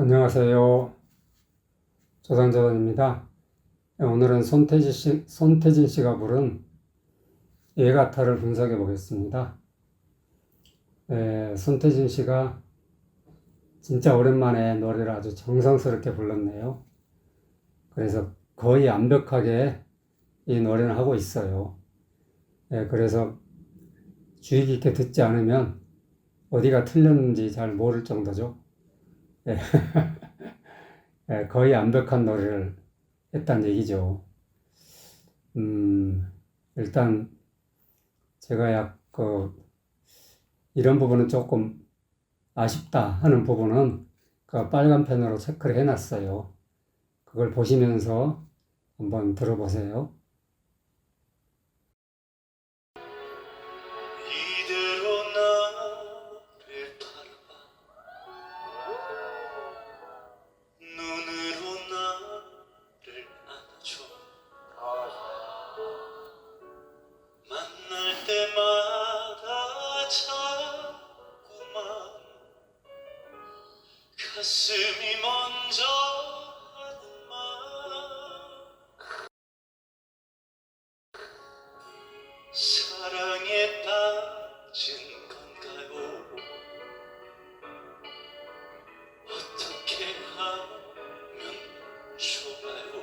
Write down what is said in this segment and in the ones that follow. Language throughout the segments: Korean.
안녕하세요. 조선조선입니다. 오늘은 손태진 씨, 손태진 씨가 부른 예가타를 분석해 보겠습니다. 에, 손태진 씨가 진짜 오랜만에 노래를 아주 정성스럽게 불렀네요. 그래서 거의 완벽하게 이 노래는 하고 있어요. 에, 그래서 주의 깊게 듣지 않으면 어디가 틀렸는지 잘 모를 정도죠. 예. 예, 거의 완벽한 노래를 했단 얘기죠. 음, 일단 제가 약, 그, 이런 부분은 조금 아쉽다 하는 부분은 그 빨간 펜으로 체크를 해놨어요. 그걸 보시면서 한번 들어보세요. 가슴이 먼저 하는 말 사랑에 빠진 건가요? 어떻게 하면 좋아요?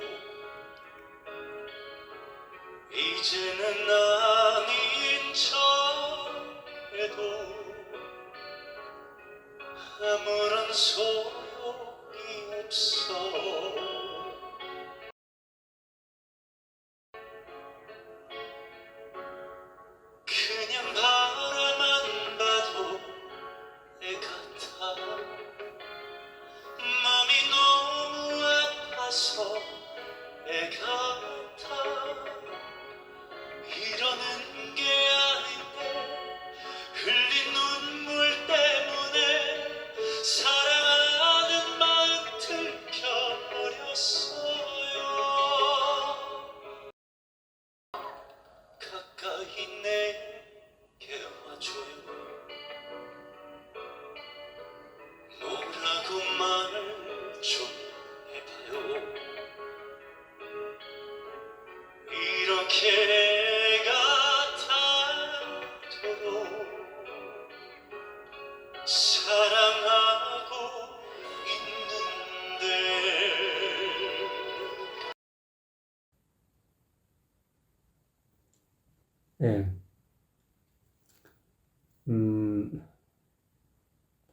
이제는 아닌 척 해도 아무런 소용이 없어 사랑하고 있는데 예. 음,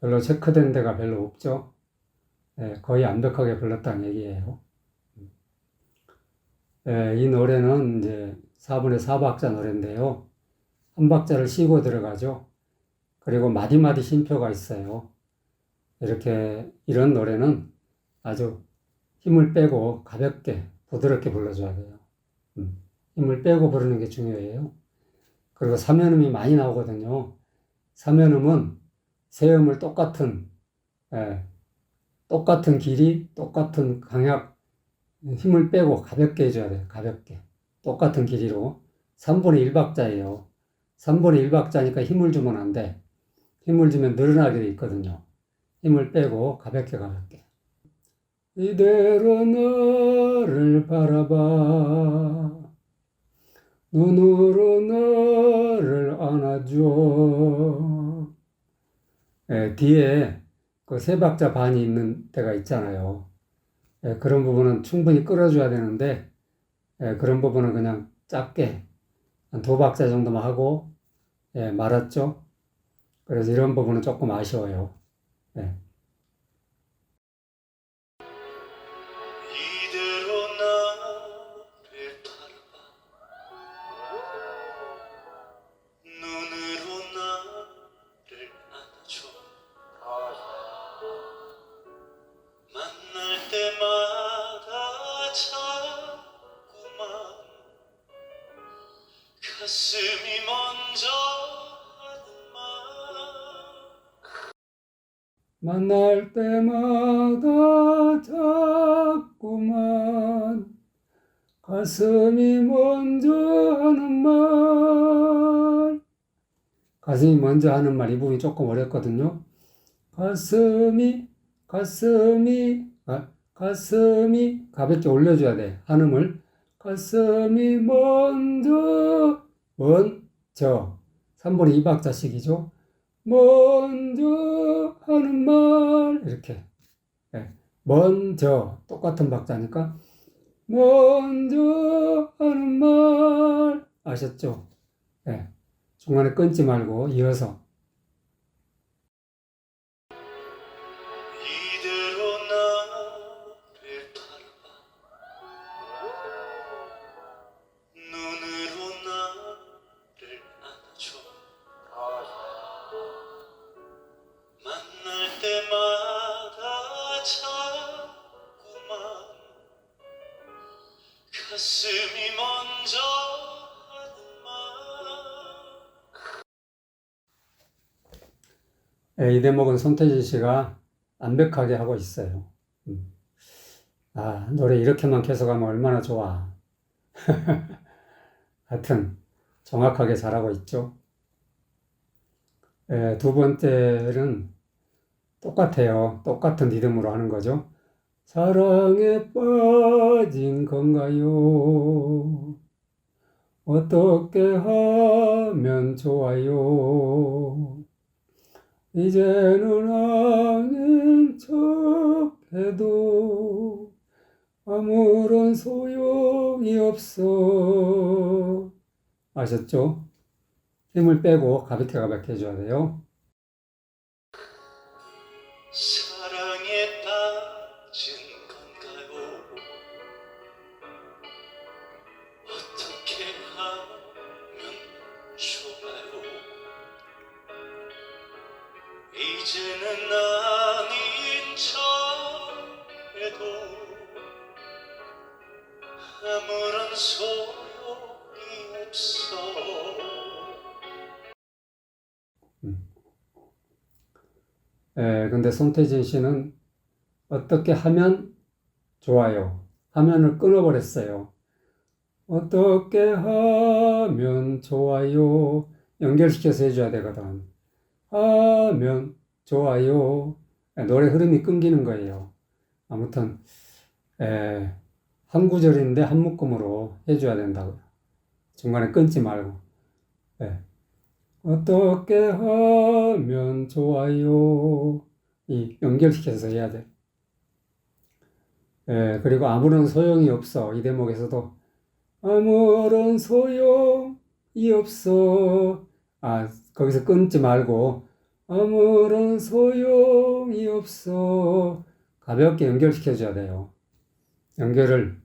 별로 체크된 데가 별로 없죠. 예, 거의 완벽하게 불렀다는 얘기예요. 예, 이 노래는 이제 4분의 4박자 노래인데요. 한 박자를 쉬고 들어가죠. 그리고 마디마디 쉼표가 있어요. 이렇게, 이런 노래는 아주 힘을 빼고 가볍게, 부드럽게 불러줘야 돼요. 음, 힘을 빼고 부르는 게 중요해요. 그리고 삼연음이 많이 나오거든요. 삼연음은 세음을 똑같은, 예, 똑같은 길이, 똑같은 강약, 힘을 빼고 가볍게 해줘야 돼요. 가볍게. 똑같은 길이로. 3분의 1박자예요. 3분의 1박자니까 힘을 주면 안 돼. 힘을 주면 늘어나게 돼 있거든요. 힘을 빼고 가볍게 가볍게. 이대로 너를 바라봐. 눈으로 너를 안아줘. 예, 뒤에 그 세 박자 반이 있는 때가 있잖아요. 예, 그런 부분은 충분히 끌어줘야 되는데, 예, 그런 부분은 그냥 짧게 한 두 박자 정도만 하고, 예, 말았죠. 그래서 이런 부분은 조금 아쉬워요. 예. 만날 때마다 자꾸만 가슴이 먼저 하는 말. 가슴이 먼저 하는 말, 이 부분이 조금 어렵거든요. 가슴이, 가슴이 아, 가슴이 가볍게 올려줘야 돼. 한음을 가슴이 먼저 먼저 3분의 2박자씩이죠. 먼저 하는 말. 이렇게. 예, 먼저. 똑같은 박자니까. 먼저 하는 말. 아셨죠? 예, 중간에 끊지 말고 이어서 이 대목은 손태진 씨가 완벽하게 하고 있어요. 음. 아, 노래 이렇게만 계속하면 얼마나 좋아. 하여튼 정확하게 잘하고 있죠. 예, 두 번째는 똑같아요. 똑같은 리듬으로 하는 거죠. 사랑에 빠진 건가요? 어떻게 하면 좋아요? 이제는 아는 척 해도 아무런 소용이 없어. 아셨죠? 힘을 빼고 가볍게 가볍게 해줘야 돼요. 이제는 아닌 척 해도 아무런 소용이 없어 예, 근데 손태진 씨는 어떻게 하면 좋아요. 화면을 끊어버렸어요. 어떻게 하면 좋아요. 연결시켜서 해줘야 되거든. 하면 좋아요. 예, 노래 흐름이 끊기는 거예요. 아무튼, 예, 한 구절인데 한 묶음으로 해줘야 된다고요. 중간에 끊지 말고. 예. 어떻게 하면 좋아요? 이 연결시켜서 해야 돼. 예, 그리고 아무런 소용이 없어. 이 대목에서도 아무런 소용이 없어. 아, 거기서 끊지 말고 아무런 소용이 없어. 가볍게 연결시켜 줘야 돼요. 연결을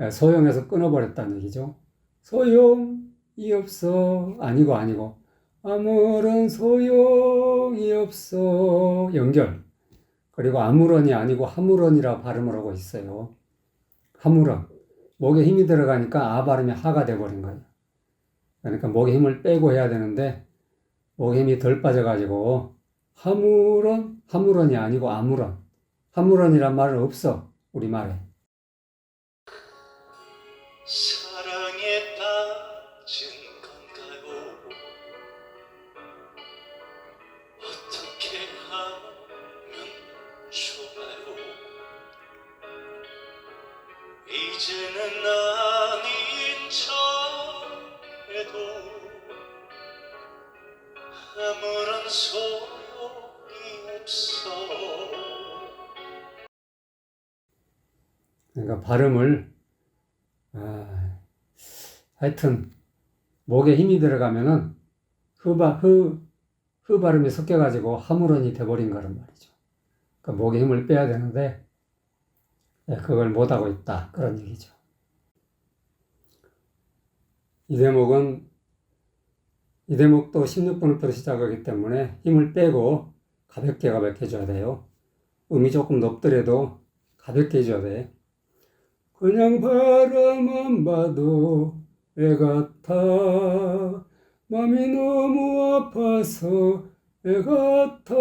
예, 소용에서 끊어버렸다는 얘기죠. 소용이 없어. 아니고 아니고. 아무런 소용이 없어. 연결. 그리고 아무런이 아니고 하무런이라 발음을 하고 있어요. 하무런. 목에 힘이 들어가니까 아 발음이 하가 돼버린 거예요. 그러니까 목에 힘을 빼고 해야 되는데 목에 힘이 덜 빠져가지고 하무런, 하무런이 아니고 아무런. 하무런이란 말은 없어. 우리말에. 발음을 아, 하여튼 목에 힘이 들어가면은 흐바 흐, 흐 발음이 섞여가지고 하무런이 돼버린 거란 말이죠. 그러니까 목에 힘을 빼야 되는데 예, 그걸 못 하고 있다 그런 얘기죠. 이 대목은 이 대목도 16분부터 시작하기 때문에 힘을 빼고 가볍게 가볍게 해줘야 돼요. 음이 조금 높더라도 가볍게 해줘야 돼. 그냥 바라만 봐도 애 같아 맘이 너무 아파서 애 같아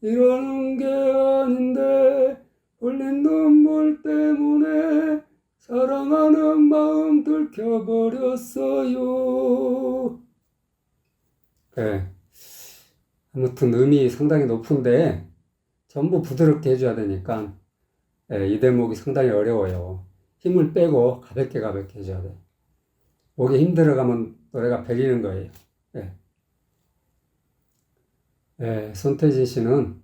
이러는 게 아닌데 흘린 눈물 때문에 사랑하는 마음 들켜버렸어요 네. 아무튼 음이 상당히 높은데 전부 부드럽게 해줘야 되니까 예, 이 대목이 상당히 어려워요. 힘을 빼고 가볍게 가볍게 해줘야 돼. 목에 힘 들어가면 노래가 베리는 거예요. 예. 예, 손태진 씨는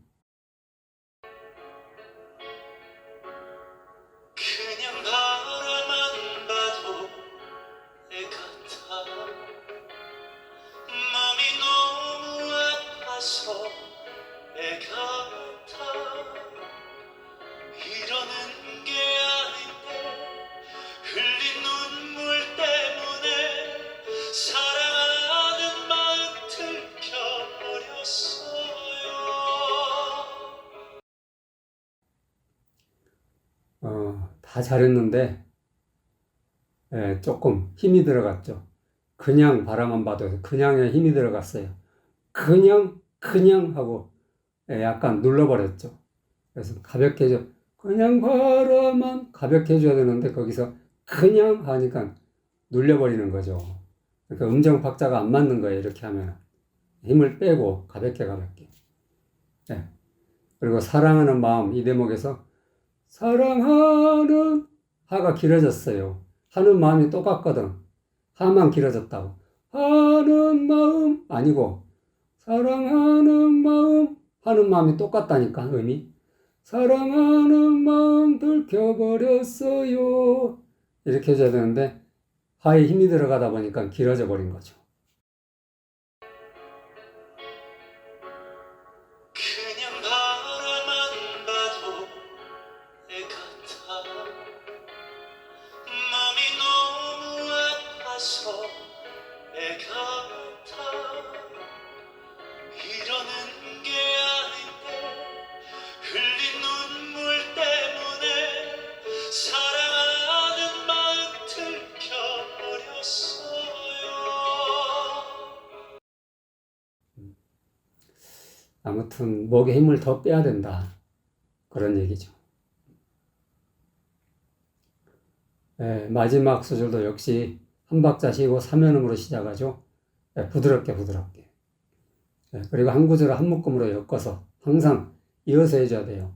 다 잘했는데 예, 조금 힘이 들어갔죠. 그냥 바라만 봐도 그냥에 힘이 들어갔어요. 그냥 그냥 하고 예, 약간 눌러버렸죠. 그래서 가볍게 해줘. 그냥 바라만 가볍게 해줘야 되는데 거기서 그냥 하니까 눌려버리는 거죠. 그러니까 음정 박자가 안 맞는 거예요. 이렇게 하면 힘을 빼고 가볍게 가볍게. 예. 그리고 사랑하는 마음 이 대목에서 사랑하는 하가 길어졌어요. 하는 마음이 똑같거든. 하만 길어졌다고. 하는 마음 아니고 사랑하는 마음 하는 마음이 똑같다니까 의미. 사랑하는 마음 들켜버렸어요. 이렇게 해줘야 되는데 하에 힘이 들어가다 보니까 길어져 버린 거죠. 아무튼 목에 힘을 더 빼야 된다. 그런 얘기죠. 예, 마지막 소절도 역시 한 박자 쉬고 삼연음으로 시작하죠. 예, 부드럽게 부드럽게. 예, 그리고 한 구절을 한 묶음으로 엮어서 항상 이어서 해줘야 돼요.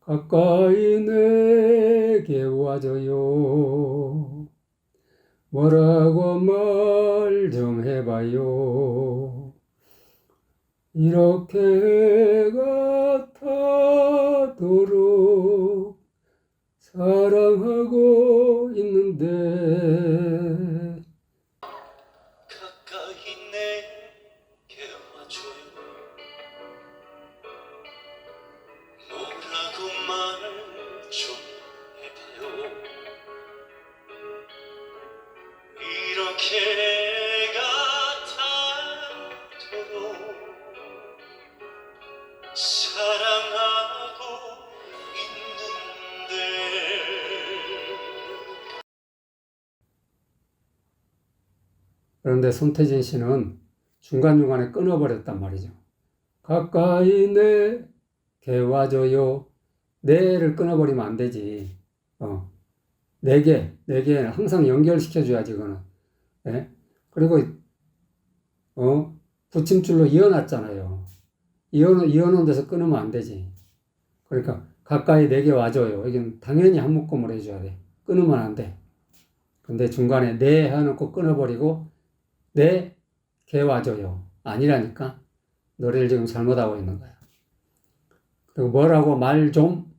가까이 내게 와줘요. 뭐라고 말 좀 해봐요. 이렇게 같아도록 사랑하고 있는데 그런데 손태진 씨는 중간중간에 끊어버렸단 말이죠. 가까이 내게 와줘요. 내를 끊어버리면 안 되지. 어. 네 개, 네 개는 항상 연결시켜줘야지, 그거는. 예? 그리고, 어, 붙임줄로 이어놨잖아요. 이어놓, 이어놓은 데서 끊으면 안 되지. 그러니까, 가까이 내게 와줘요. 이건 당연히 한 묶음으로 해줘야 돼. 끊으면 안 돼. 근데 중간에 네 해놓고 끊어버리고, 네, 개 와줘요. 아니라니까. 노래를 지금 잘못하고 있는 거야. 그리고 뭐라고 말 좀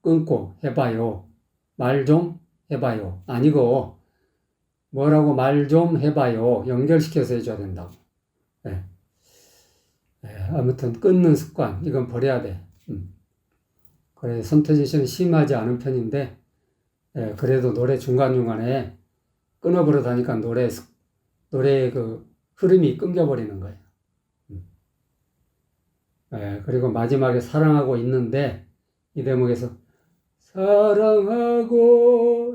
끊고 해봐요. 말 좀 해봐요. 아니고, 뭐라고 말 좀 해봐요. 연결시켜서 해줘야 된다고. 예. 예, 아무튼 끊는 습관, 이건 버려야 돼. 음. 그래, 손태진 씨는 심하지 않은 편인데, 예, 그래도 노래 중간 중간에 끊어버려다니까 노래, 습- 노래의 그 흐름이 끊겨버리는 거예요. 음. 예, 그리고 마지막에 사랑하고 있는데, 이 대목에서 사랑하고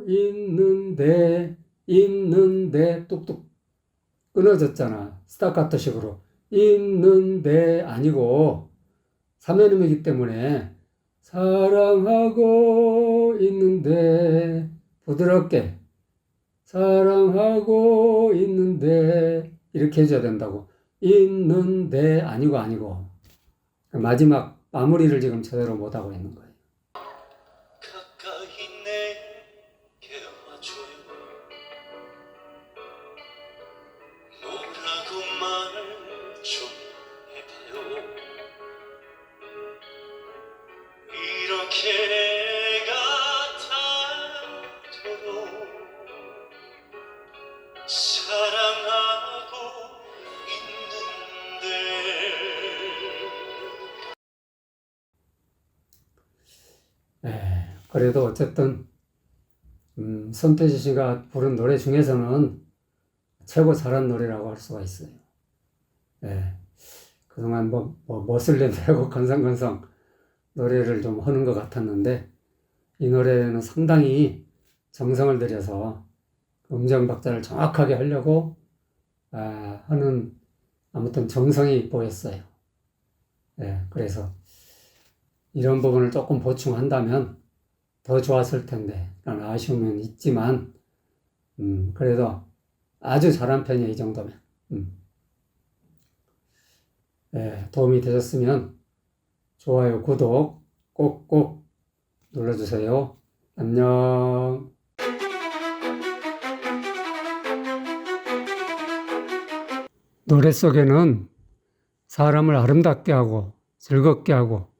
있는데, 있는데, 뚝뚝 끊어졌잖아. 스타카토식으로. 있는데, 아니고, 삼연음이기 때문에, 사랑하고 있는데, 부드럽게, 사랑하고 있는데, 이렇게 해줘야 된다고. 있는데, 아니고, 아니고. 마지막 마무리를 지금 제대로 못하고 있는 거예요. 예, 그래도 어쨌든 음, 손태지 씨가 부른 노래 중에서는 최고 잘한 노래라고 할 수가 있어요. 예, 그동안 뭐, 뭐 멋을 내고 건성건성 노래를 좀 하는 것 같았는데 이 노래는 상당히 정성을 들여서 음정 박자를 정확하게 하려고 아, 하는 아무튼 정성이 보였어요. 예, 그래서 이런 부분을 조금 보충한다면 더 좋았을 텐데 라는 아쉬움은 있지만 음, 그래도 아주 잘한 편이에요 이 정도면. 음. 예, 도움이 되셨으면 좋아요 구독 꼭꼭 눌러주세요. 안녕. 노래 속에는 사람을 아름답게 하고 즐겁게 하고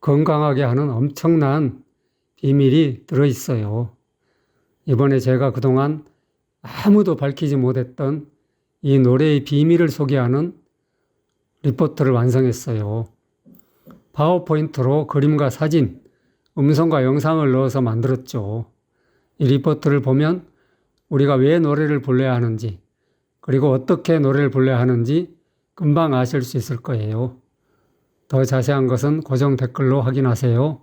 건강하게 하는 엄청난 비밀이 들어있어요. 이번에 제가 그동안 아무도 밝히지 못했던 이 노래의 비밀을 소개하는 리포트를 완성했어요. 파워포인트로 그림과 사진, 음성과 영상을 넣어서 만들었죠. 이 리포트를 보면 우리가 왜 노래를 불러야 하는지, 그리고 어떻게 노래를 불러야 하는지 금방 아실 수 있을 거예요. 더 자세한 것은 고정 댓글로 확인하세요.